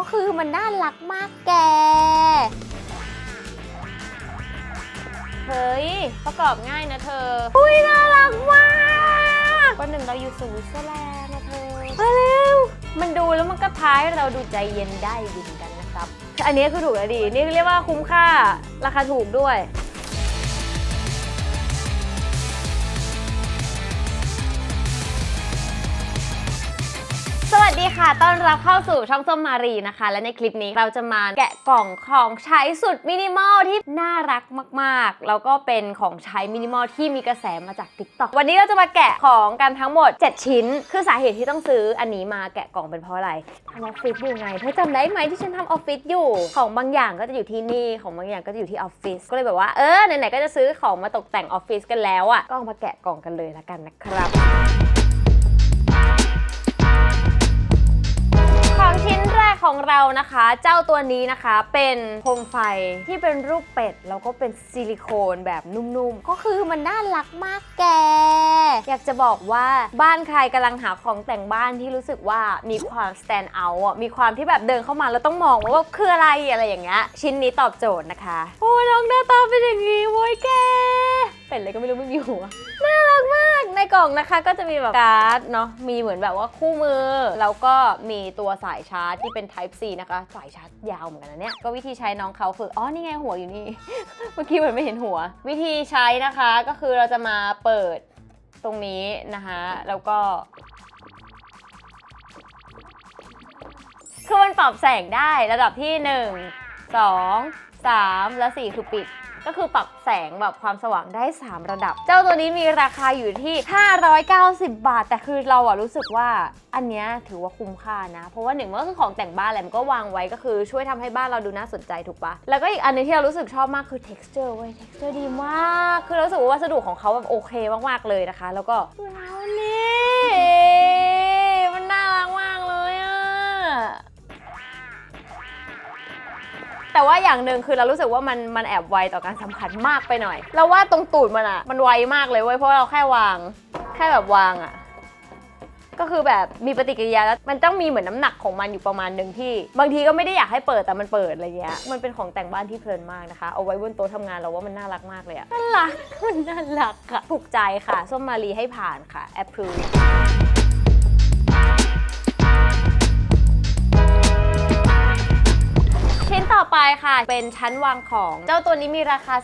ก็คือมันน่ารักมากแก เฮ้ย ประกอบง่ายนะเธอ อุ้ยน่ารักมากวันหนึ่งเราอยู่สวิตเซอร์แลนด์นะเธอมาเร็วมันดูแล้วมันก็ท้ายเราดูใจเย็นได้ดีเหมือนกันนะครับ อันนี้คือถูกแล้วดี นี่เรียกว่าคุ้มค่าราคาถูกด้วย ค่ะ ต้อนรับเข้าสู่ช่องส้มมารีนะคะ และในคลิปนี้เราจะมาแกะกล่องของใช้สุดมินิมอลที่น่ารักมากๆ แล้วก็เป็นของใช้มินิมอลที่มีกระแสมาจาก t ิ k t o k วันนี้เราจะมาแกะของกันทั้งหมด 7 ชิ้น คือสาเหตุที่ต้องซื้ออันนี้มาแกะกล่องเป็นเพราะอะไรทำออฟฟิศอยู่ไง เธอจำได้ไหมที่ฉันทำออฟฟิศอยู่ ของบางอย่างก็จะอยู่ที่นี่ ของบางอย่างก็จะอยู่ที่ออฟฟิศ ก็เลยแบบว่า เออ ไหนๆ ก็จะซื้อของมาตกแต่งออฟฟิศกันแล้วอะก็มาแกะกล่องกันเลยละกันนะครับ ของเรานะคะ เจ้าตัวนี้นะคะเป็นโคมไฟที่เป็นรูปเป็ดแล้วก็เป็นซิลิโคนแบบนุ่มๆ ก็คือมันน่ารักมากแก อยากจะบอกว่าบ้านใครกำลังหาของแต่งบ้านที่รู้สึกว่ามีความ stand out อะมีความที่แบบเดินเข้ามาแล้วต้องมองว่าคืออะไรอะไรอย่างเงี้ยชิ้นนี้ตอบโจทย์นะคะ โอ้ยน้องหน้าตาเป็นอย่างนี้โว้ยแก เป็นอะไรก็ไม่รู้ไม่มีหัวน่ารักมากในกล่องนะคะก็จะมีแบบการ์ดเนาะมีเหมือนแบบว่าคู่มือ แล้วก็มีตัวสายชาร์จที่เป็น Type C นะคะ สายชาร์จยาวเหมือนกันนะเนี่ย ก็วิธีใช้น้องเขาคืออ๋อนี่ไงหัวอยู่นี่ เมื่อกี้เหมือนไม่เห็นหัว วิธีใช้นะคะก็คือเราจะมาเปิดตรงนี้นะคะแล้วก็คือมันปรับแสงได้ระดับที่ 1 2 3 และ 4 คือปิด ก็คือปรับแสงแบบความสว่างได้ 3 ระดับ เจ้าตัวนี้มีราคาอยู่ที่ 590 บาท แต่คือเราอะรู้สึกว่าอันเนี้ยถือว่าคุ้มค่านะ เพราะว่าหนึ่งมันก็คือของแต่งบ้านแหละมันก็วางไว้ก็คือช่วยทำให้บ้านเราดูน่าสนใจถูกปะแล้วก็อีกอันนึงที่เรารู้สึกชอบมากคือ texture เว้ย texture ดีมาก คือเรารู้สึกว่าวัสดุของเขาแบบโอเคมากๆเลยนะคะ แล้วก็ดูแล้วนี่ แต่ว่าอย่างหนึ่งคือเรารู้สึกว่ามันมันแอบไวต่อการสัมผัสมากไปหน่อย เราว่าตรงตูดมันอะมันไวมากเลยเว้ยเพราะเราแค่วาง แค่แบบวางอะก็คือแบบมีปฏิกิริยาแล้วมันต้องมีเหมือนน้ำหนักของมันอยู่ประมาณหนึ่งที่ บางทีก็ไม่ได้อยากให้เปิดแต่มันเปิดอะไรเงี้ยมันเป็นของแต่งบ้านที่เพลินมากนะคะ เอาไว้บนโต๊ะทำงานเราว่ามันน่ารักมากเลยอะน่ารักมันน่ารักอะถูกใจค่ะส้มมารีให้ผ่านค่ะ approve ชิ้นต่อ ไปค่ะ เป็นชั้นวางของ เจ้าตัวนี้มีราคา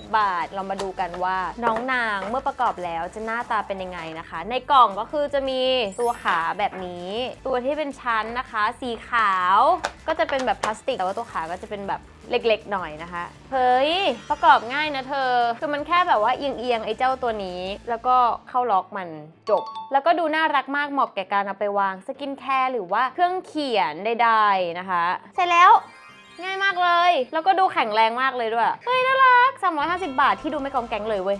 350 บาท เรามาดูกันว่า น้องนางเมื่อประกอบแล้วจะหน้าตาเป็นยังไงนะคะ ในกล่องก็คือจะมีตัวขาแบบนี้ ตัวที่เป็นชั้นนะคะ สีขาวก็จะเป็นแบบพลาสติก แต่ว่าตัวขาก็จะเป็นแบบเล็กๆ หน่อยนะคะ เฮ้ย ประกอบง่ายนะเธอ คือมันแค่แบบว่าเอียงๆ ไอ้เจ้าตัวนี้ แล้วก็เข้าล็อกมันจบ แล้วก็ดูน่ารักมากเหมาะแก่การเอาไปวางสกินแคร์หรือว่าเครื่องเขียนใดๆนะคะ เสร็จแล้ว ง่ายมากเลย แล้วก็ดูแข็งแรงมากเลยด้วย เฮ้ยน่ารัก 350 บาทที่ดูไม่กองแกงเลยเว้ย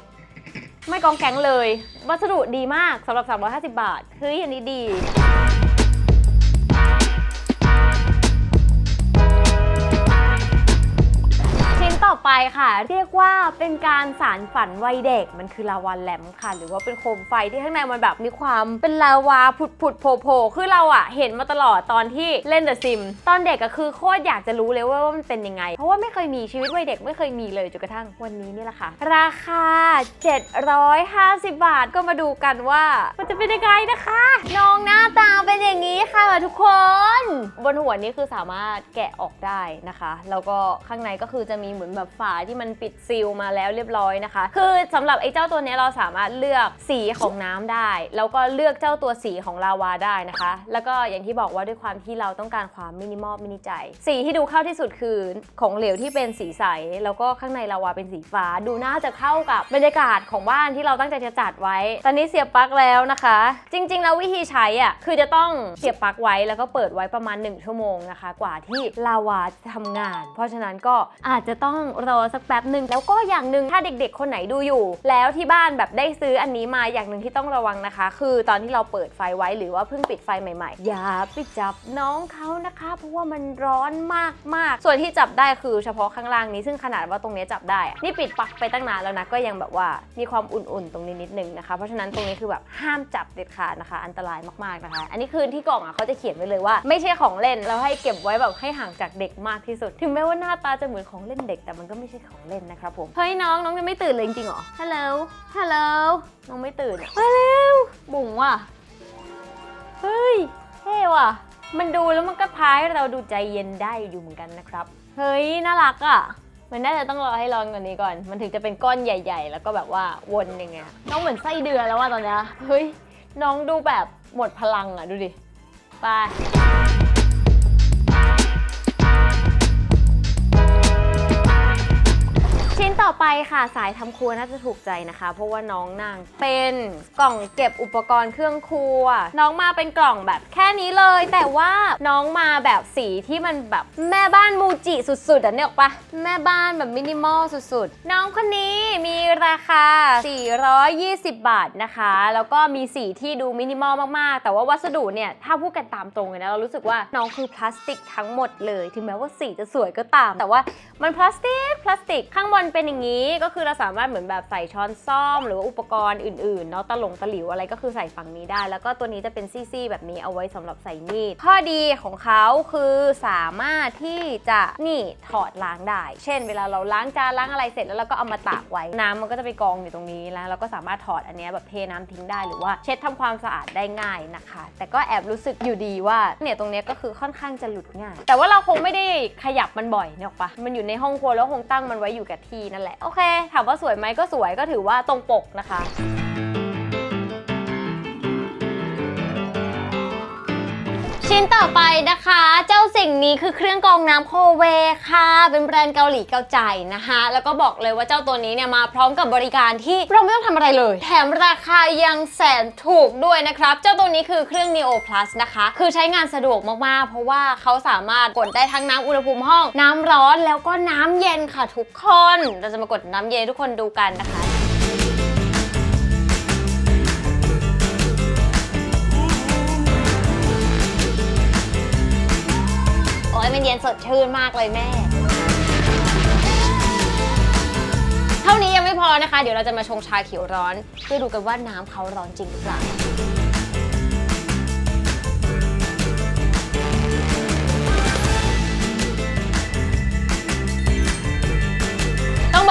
ไม่กองแกงเลย วัสดุดีมากสำหรับ 350 บาท เฮ้ยอันนี้ดี ค่ะ เรียกว่าเป็นการสารฝันวัยเด็กมันคือลาวาแลมค่ะ หรือว่าเป็นโคมไฟที่ข้างในมันแบบมีความเป็นลาวาผุดผุดโผล่โผล่คือเราอะเห็นมาตลอดตอนที่เล่นเดอะซิม ตอนเด็กก็คือโคตรอยากจะรู้เลยว่ามันเป็นยังไง เพราะว่าไม่เคยมีชีวิตวัยเด็กไม่เคยมีเลยจนกระทั่งวันนี้นี่แหละค่ะ ราคา 750 บาทก็มาดูกันว่า มันจะเป็นยังไงนะคะ น้องหน้าตาเป็นอย่างนี้ค่ะทุกคน บนหัวนี้คือสามารถแกะออกได้นะคะ แล้วก็ข้างในก็คือจะมีเหมือนแบบฝาที่มันปิดซีลมาแล้วเรียบร้อยนะคะ คือสำหรับไอ้เจ้าตัวนี้เราสามารถเลือกสีของน้ำได้ แล้วก็เลือกเจ้าตัวสีของลาวาได้นะคะ แล้วก็อย่างที่บอกว่าด้วยความที่เราต้องการความมินิมอลมินิใจ สีที่ดูเข้าที่สุดคือของเหลวที่เป็นสีใส แล้วก็ข้างในลาวาเป็นสีฟ้า ดูน่าจะเข้ากับบรรยากาศของบ้านที่เราตั้งใจจะจัดไว้ ตอนนี้เสียบปลั๊กแล้วนะคะ จริง ๆ แล้ววิธีใช้อะคือจะต้องเสียบปลั๊กไว้แล้วก็เปิดไว้ประมาณ 1 ชั่วโมงนะคะ กว่าที่ลาวาจะทำงาน เพราะฉะนั้นก็อาจจะต้องรออสักแป๊บหนึ่งแล้วก็อย่างหนึ่งถ้าเด็กๆ คนไหนดูอยู่ แล้วที่บ้านแบบได้ซื้ออันนี้มาอย่างหนึ่งที่ต้องระวังนะคะ คือตอนที่เราเปิดไฟไว้หรือว่าเพิ่งปิดไฟใหม่ๆ อย่าไปจับน้องเขานะคะ เพราะว่ามันร้อนมากๆ ส่วนที่จับได้คือเฉพาะข้างล่างนี้ซึ่งขนาดว่าตรงนี้จับได้ นี่ปิดปักไปตั้งนานแล้วนะก็ยังแบบว่ามีความอุ่นๆ ตรงนี้นิดนึงนะคะ เพราะฉะนั้นตรงนี้คือแบบห้ามจับเด็ดขาดนะคะ อันตรายมากๆนะคะ อันนี้คือที่กล่องอะเขาจะเขียนไว้เลยว่า ไม่ใช่ของเล่นเราให้เก็บไว้แบบให้ห่างจากเด็กมากที่สุด ถึงแม้ว่าหน้าตาจะเหมือนของเล่นเด็กแต่มันก็ไม่ใช่ของเล่นนะครับผม เฮ้ยน้องน้องยังไม่ตื่นเลยจริงๆเหรอ ฮัลโหล ฮัลโหล น้องไม่ตื่นอะมาเร็วบุ๋งว่ะ เฮ้ยเท่ว่ะ มันดูแล้วมันก็พาให้เราดูใจเย็นได้อยู่เหมือนกันนะครับ เฮ้ยน่ารักอะ่ะ มันน่าจะต้องรอให้ร้อนกว่านี้ก่อน มันถึงจะเป็นก้อนใหญ่ ๆ แล้วก็แบบว่าวนอย่างเงี้ย น้องเหมือนไส้เดือนแล้วว่าตอนเนี้ย เฮ้ยน้องดูแบบหมดพลังอะ่ะดูดิ ไป ชิ้นต่อไปค่ะสายทำครัวน่าจะถูกใจนะคะ เพราะว่าน้องนางเป็นกล่องเก็บอุปกรณ์เครื่องครัว น้องมาเป็นกล่องแบบแค่นี้เลย แต่ว่าน้องมาแบบสีที่มันแบบแม่บ้านมูจิสุดๆอะเนี่ยออกปะแม่บ้านแบบมินิมอลสุดๆ น้องคนนี้มีราคา 420 บาทนะคะ แล้วก็มีสีที่ดูมินิมอลมากๆ แต่ว่าวัสดุเนี่ยถ้าพูดกันตามตรงเลยนะเรารู้สึกว่าน้องคือพลาสติกทั้งหมดเลย ถึงแม้ว่าสีจะสวยก็ตาม แต่ว่ามันพลาสติกพลาสติกข้างบนันเป็นอย่างนี้ก็คือเราสามารถเหมือนแบบใส่ช้อนซ่อม หรือว่าอุปกรณ์อื่นๆเนาะตะหลงตะหลิวอะไรก็คือใส่ฝั่งนี้ได้ แล้วก็ตัวนี้จะเป็นซี่ๆแบบนี้เอาไว้สำหรับใส่มีดข้อดีของเขาคือสามารถที่จะนี่ถอดล้างได้ เช่น เวลาเราล้างจานล้างอะไรเสร็จแล้วเราก็เอามาตากไว้น้ำมันก็จะไปกองอยู่ตรงนี้แล้วเราก็สามารถถอดอันนี้แบบเทน้ำทิ้งได้หรือว่าเช็ดทำความสะอาดได้ง่ายนะคะ แต่ก็แอบรู้สึกอยู่ดีว่าเนี่ยตรงนี้ก็คือค่อนข้างจะหลุดง่าย แต่ว่าเราคงไม่ได้ขยับมันบ่อยเนี่ยปะมันอยู่ในห้องครัวแล้วคงตั้งมันไว้อยู่กับที่นั่นแหละ โอเค ถามว่าสวยไหมก็สวยก็ถือว่าตรงปกนะคะ ชิ้นต่อไปนะคะ เจ้าสิ่งนี้คือเครื่องกรองน้ำโคเวค่ะ เป็นแบรนด์เกาหลีเกาใจนะคะ แล้วก็บอกเลยว่าเจ้าตัวนี้เนี่ยมาพร้อมกับบริการที่เราไม่ต้องทำอะไรเลย แถมราคายังแสนถูกด้วยนะครับ เจ้าตัวนี้คือเครื่อง Neo Plus นะคะ คือใช้งานสะดวกมากๆ เพราะว่าเขาสามารถกดได้ทั้งน้ำอุณหภูมิห้อง น้ำร้อนแล้วก็น้ำเย็นค่ะทุกคน เราจะมากดน้ำเย็นให้ทุกคนดูกันนะคะ มันเย็นสดชื่นมากเลยแม่ เท่านี้ยังไม่พอนะคะ เดี๋ยวเราจะมาชงชาเขียวร้อน เพื่อดูกันว่าน้ำเขาร้อนจริงหรือเปล่า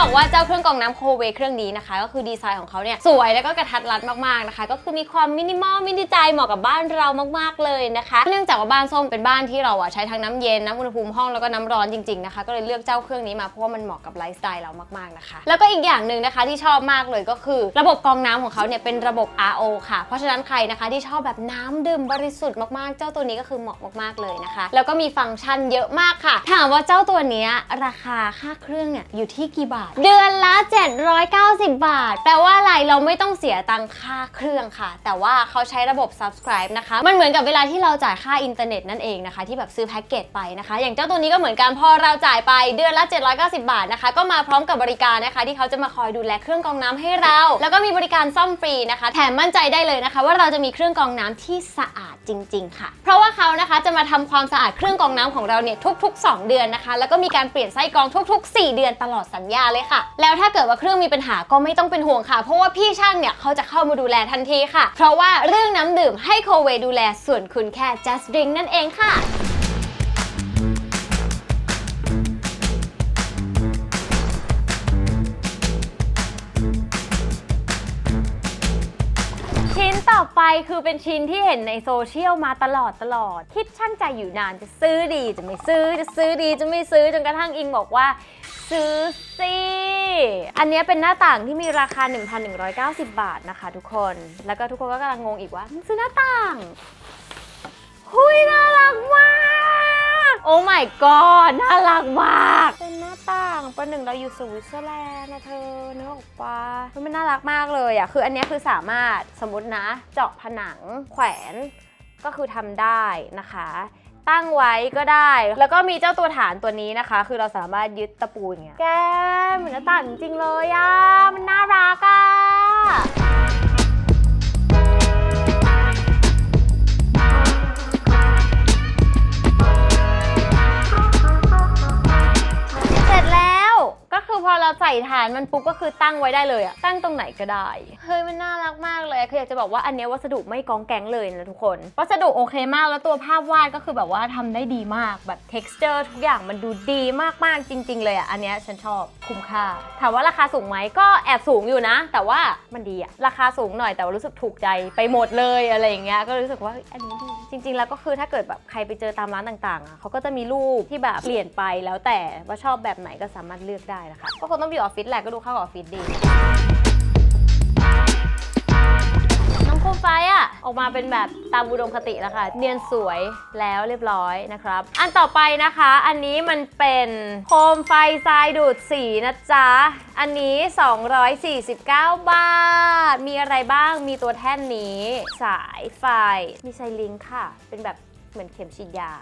บอกว่าเจ้าเครื่องกรองน้ำโคเวเครื่องนี้นะคะ ก็คือดีไซน์ของเขาเนี่ยสวยแล้วก็กระทัดรัดมากๆนะคะ ก็คือมีความมินิมอลมินิใจเหมาะกับบ้านเรามากๆเลยนะคะ เนื่องจากว่าบ้านส้มเป็นบ้านที่เราอะใช้ทั้งน้ำเย็นน้ำอุณหภูมิห้องแล้วก็น้ำร้อนจริงๆนะคะก็เลยเลือกเจ้าเครื่องนี้มาเพราะว่ามันเหมาะกับไลฟ์สไตล์เรามากๆนะคะ แล้วก็อีกอย่างหนึ่งนะคะที่ชอบมากเลยก็คือ ระบบกรองน้ำของเขาเนี่ยเป็นระบบ RO ค่ะ เพราะฉะนั้นใครนะคะที่ชอบแบบน้ำดื่มบริสุทธิ์มากๆ เจ้าตัวนี้ก็คือเหมาะมากๆเลยนะคะ แล้วก็มีฟังก์ชันเยอะมากค่ะ ถามว่าเจ้าตัวนี้ราคาค่าเครื่องเนี่ยอยู่ที่กี่บาทเดือนละ 790 บาท แปลว่าอะไรเราไม่ต้องเสียตังค่าเครื่องค่ะ แต่ว่าเขาใช้ระบบ subscribe นะคะ มันเหมือนกับเวลาที่เราจ่ายค่าอินเทอร์เน็ตนั่นเองนะคะ ที่แบบซื้อแพ็กเกจไปนะคะ อย่างเจ้าตัวนี้ก็เหมือนกันพอเราจ่ายไปเดือนละ 790 บาทนะคะ ก็มาพร้อมกับบริการนะคะ ที่เขาจะมาคอยดูแลเครื่องกรองน้ำให้เรา แล้วก็มีบริการซ่อมฟรีนะคะ แถมมั่นใจได้เลยนะคะ ว่าเราจะมีเครื่องกรองน้ำที่สะอาดจริง ๆ ค่ะ เพราะว่าเขานะคะจะมาทำความสะอาดเครื่องกรองน้ำของเราเนี่ยทุก ๆ 2 เดือนนะคะ แล้วก็มีการเปลี่ยนไส้กรองทุก ๆ 4 เดือนตลอดสัญญาเลยค่ะ แล้วถ้าเกิดว่าเครื่องมีปัญหาก็ไม่ต้องเป็นห่วงค่ะ เพราะว่าพี่ช่างเนี่ยเขาจะเข้ามาดูแลทันทีค่ะ เพราะว่าเรื่องน้ำดื่มให้โคเวดูแลส่วนคุณแค่ just drink นั่นเองค่ะชิ้นต่อไปคือเป็นชิ้นที่เห็นในโซเชียลมาตลอดตลอด คิดช่างใจอยู่นานจะซื้อดีจะไม่ซื้อจะซื้อดีจะไม่ซื้อจนกระทั่งอิงบอกว่า ซื้อสิอันนี้เป็นหน้าต่างที่มีราคา 1,190 บาทนะคะทุกคน แล้วก็ทุกคนก็กำลังงงอีกว่า ซื้อหน้าต่างหุยน่ารักมาก โอ้ my god น่ารักมาก เป็นหน้าต่างประหนึ่งเราอยู่สวิตเซอร์แลนด์นะเธอเนื้อออกปะมันน่ารักมากเลยอะ คืออันนี้คือสามารถสมมตินะ เจาะผนังแขวนก็คือทำได้นะคะ ตั้งไว้ก็ได้ แล้วก็มีเจ้าตัวฐานตัวนี้นะคะ คือเราสามารถยึดตะปูอย่างเงี้ยแกเหมือนหน้าต่างจริงๆเลยอะมันน่ารักอะ ฐานมันปุ๊บก็คือตั้งไว้ได้เลยอะตั้งตรงไหนก็ได้ เฮ้ยมันน่ารักมากเลยคืออยากจะบอกว่าอันเนี้ยวัสดุไม่กองแกงเลยนะทุกคน วัสดุโอเคมากแล้วตัวภาพวาดก็คือแบบว่าทำได้ดีมากแบบ texture ทุกอย่างมันดูดีมากๆจริง ๆ เลยอะอันเนี้ยฉันชอบคุ้มค่า ถามว่าราคาสูงไหมก็แอบสูงอยู่นะ แต่ว่ามันดีอะราคาสูงหน่อยแต่ว่ารู้สึกถูกใจไปหมดเลยอะไรอย่างเงี้ยก็รู้สึกว่าเฮ้ยอันนี้ดี จริง ๆ แล้วก็คือถ้าเกิดแบบใครไปเจอตามร้านต่างๆอะเขาก็จะมีรูปที่แบบเปลี่ยนไปแล้วแต่ว่าชอบแบบไหนก็สามารถเลือกได้นะคะก็คงต้องอยู่ออฟฟิศแหละก็ดูเข้ากับออฟฟิศดี มไฟอะออกมาเป็นแบบตามอุดมคติแล้วค่ะ เนียนสวยแล้วเรียบร้อยนะครับ อันต่อไปนะคะ อันนี้มันเป็นโคมไฟทรายดูดสีนะจ๊ะ อันนี้ 249 บาท มีอะไรบ้าง มีตัวแท่นนี้ สายไฟ มีไซลิงค์ค่ะ เป็นแบบเหมือนเข็มฉีดยา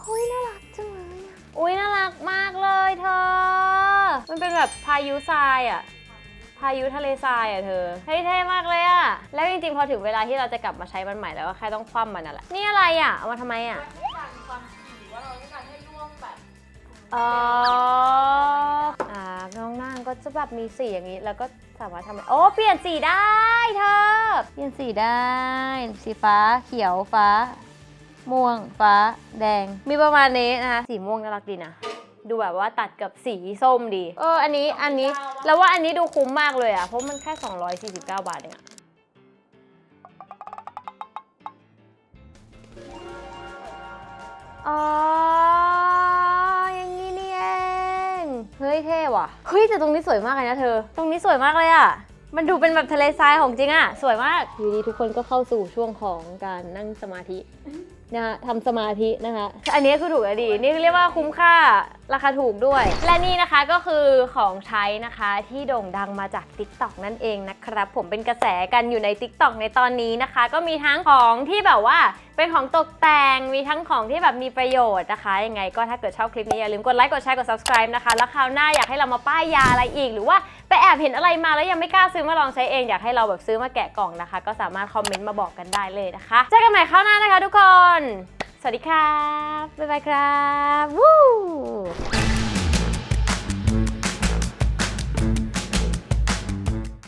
เฮ้ยน่ารักจังเลยอะอุ้ยน่ารักมากเลยเธอ มันเป็นแบบพายุทรายอะพายุทะเลทรายอะเธอ เฮ้ยเท่มากเลยอะ แล้วจริงๆ พอถึงเวลาที่เราจะกลับมาใช้มันใหม่แล้วก็แค่ต้องคว่ำมันนั่นแหละ นี่อะไรอะ เอามาทำไมอะอ๋ออ่าน้องนางก็จะแบบมีสีอย่างนี้ แล้วก็สามารถทำโอ้ เปลี่ยนสีได้เธอ เปลี่ยนสีได้ สีฟ้า เขียวฟ้า ม่วง ฟ้า แดง มีประมาณนี้นะคะ สีม่วงน่ารักดีนะ ดูแบบว่าตัดกับสีส้มดี เออ อันนี้อันนี้แล้วว่าอันนี้ดูคุ้มมากเลยอะเพราะมันแค่ 249 บาทเองอะอ๋อ อย่างนี้นี่เอง เฮ้ยเท่ว่ะ เฮ้ยแต่ตรงนี้สวยมากเลยนะเธอ ตรงนี้สวยมากเลยอะมันดูเป็นแบบทะเลทรายของจริงอะสวยมากอยู่ดีทุกคนก็เข้าสู่ช่วงของการนั่งสมาธิ นะคะทำสมาธินะคะ อันนี้คือถูกแล้วดี นี่เรียกว่าคุ้มค่าราคาถูกด้วย และนี่นะคะก็คือของใช้นะคะที่โด่งดังมาจาก TikTok นั่นเองนะครับ ผมเป็นกระแสกันอยู่ใน TikTok ในตอนนี้นะคะ ก็มีทั้งของที่แบบว่าเป็นของตกแต่งมีทั้งของที่แบบมีประโยชน์นะคะ ยังไงก็ถ้าเกิดชอบคลิปนี้อย่าลืมกดไลค์กดแชร์กด subscribe นะคะ แล้วคราวหน้าอยากให้เรามาป้ายยาอะไรอีกหรือว่าไป แอบเห็นอะไรมาแล้วยังไม่กล้าซื้อมาลองใช้เองอยากให้เราแบบซื้อมาแกะกล่องนะคะ ก็สามารถคอมเมนต์มาบอกกันได้เลยนะคะเจอกันใหม่คราวหน้านะคะทุกคน สวัสดีครับบ๊ายบายครับวู้